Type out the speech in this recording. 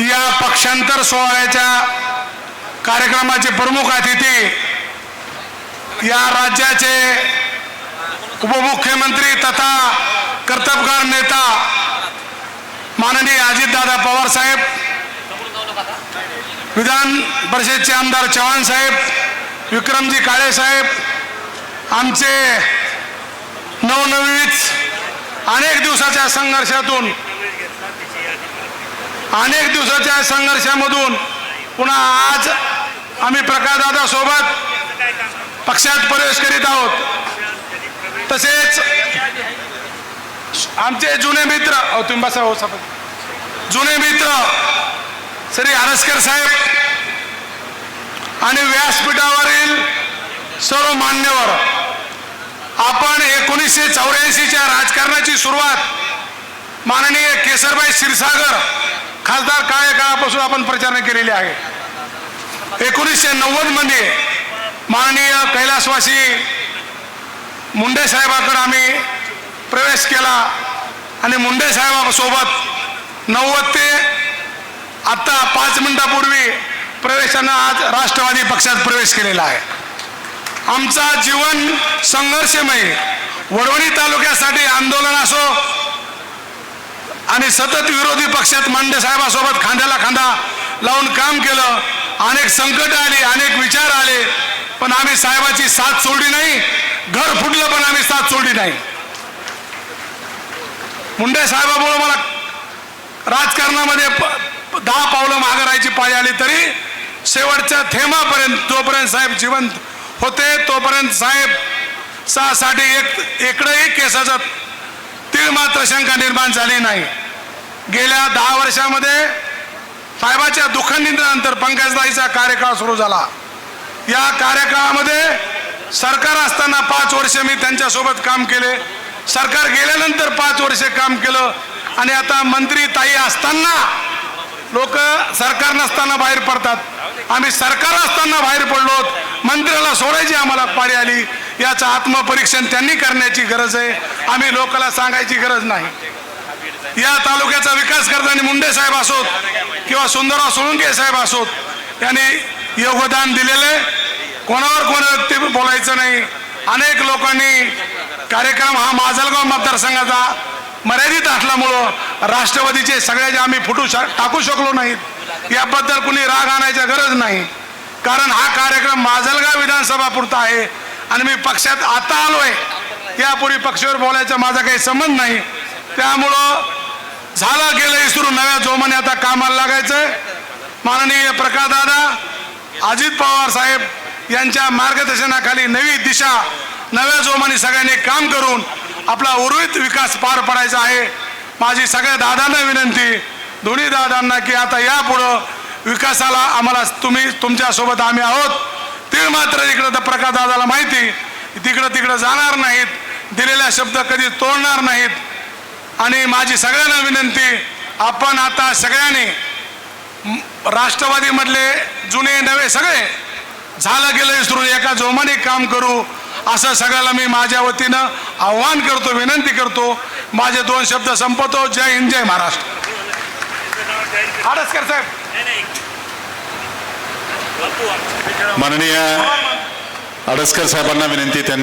या पक्षांतर सोहळ्याच्या कार्यक्रमाचे प्रमुख अतिथी या राज्याचे उपमुख्यमंत्री तथा कर्तबगार नेता माननीय अजितदादा पवार साहेब विधान परिषदचे आमदार चव्हाण साहेब विक्रमजी काळे साहेब आमचे नवनवीच अनेक दिवसाच्या संघर्षातून अनेक दिवसाच्या संघर्षामधून पुन्हा आज आम्ही प्रकाशदादा सोबत पक्षात प्रवेश करीत आहोत तसेच आमचे जुने मित्र अहो तुम्ही बसा हो सभापती. जुने मित्र श्री आरसकर साहेब आणि व्यासपीठावरील सर्व मान्यवर आपण एकोणीसशे चौऱ्याऐंशीच्या राजकारणाची सुरुवात माननीय केसरबाई क्षीरसागर खासदार काय काळापासून आपण प्रचारणा केलेली आहे. एकोणीसशे नव्वदमध्ये माननीय कैलासवासी मुंडे साहेबाकडे आम्ही प्रवेश केला आणि मुंडे साहेबासोबत नव्वद ते आत्ता पाच मिनिटापूर्वी प्रवेशानं आज राष्ट्रवादी पक्षात प्रवेश केलेला आहे. आमचा जीवन संघर्षमय. वडवणी तालुक्यासाठी आंदोलन असो आणि सतत विरोधी पक्षात मांडे साहेबासोबत खांद्याला खांदा लावून काम केलं. अनेक संकट आली अनेक विचार आले पण आम्ही साहेबाची साथ सोडली नाही. घर फुटलं पण आम्ही साथ सोडली नाही. मुंडे साहेबामुळे मला राजकारणामध्ये दहा पावलं माघारायची राहायची पाळी आली तरी शेवटच्या थेंबापर्यंत जोपर्यंत साहेब जिवंत होते तोपर्यंत साहेबसाठी एक इकडेही केसाचा तीळ मात्र शंका निर्माण झाली नाही. गेल्या दहा वर्षामध्ये साहेबाच्या दुःखनिंदानंतर पंकजदाईचा कार्यकाळ सुरू झाला. या कार्यकाळामध्ये सरकार असताना पाच वर्ष मी त्यांच्यासोबत काम केले. सरकार गेल्यानंतर पाच वर्षे काम केलं आणि आता मंत्री ताई असताना लोक सरकार नसताना बाहेर पडतात. आम्ही सरकार असताना बाहेर पडलो. मंत्र्याला सोडायची आम्हाला पाळी आली. याचं आत्मपरीक्षण त्यांनी करण्याची गरज आहे. आम्ही लोकाला सांगायची गरज नाही. या तालुक्याचा विकास करताना मुंडे साहेब असोत किंवा सुंदरराव सोळुंके साहेब असोत यांनी योगदान दिलेले कोणावर कोणावर ते बोलायचं नाही. अनेक लोकांनी कार्यक्रम हा माजलगाव मतदारसंघाचा मर्यादित असल्यामुळं राष्ट्रवादीचे सगळ्याचे आम्ही फुटू शक टाकू शकलो नाहीत याबद्दल कुणी राग आणायची गरज नाही. कारण हा कार्यक्रम माजलगाव विधानसभा पुरता आहे आणि मी पक्षात आता आलो आहे यापूर्वी पक्षावर बोलायचा माझा काही संबंध नाही. त्यामुळं झालं गेलं इसरून नव्या जोमाने आता कामाला लागायचं. माननीय प्रकाशदादा अजित पवार साहेब यांच्या मार्गदर्शनाखाली नवी दिशा नव्या जोमाने सगळ्यांनी काम करून आपला उर्वित विकास पार पडायचा आहे. माझी सगळ्या दादांना विनंती दोन्ही दादांना की आता यापुढं विकासाला आम्हाला तुम्ही तुमच्यासोबत आम्ही आहोत. ते मात्र इकडं तर प्रकाश दादाला माहिती तिकडं तिकडं जाणार नाहीत. दिलेला शब्द कधी तोडणार नाहीत. आणि माझी सगळ्यांना विनंती आपण आता सगळ्यांनी राष्ट्रवादीमधले जुने नवे सगळे झालं गेलं विसरून एका जोमाने काम करू असं सगळ्याला मी माझ्या वतीनं आव्हान करतो विनंती करतो. माझे दोन शब्द संपवतो. जय हिंद जय महाराष्ट्र. आडसकर साहेब. माननीय आडसकर साहेबांना विनंती त्यांनी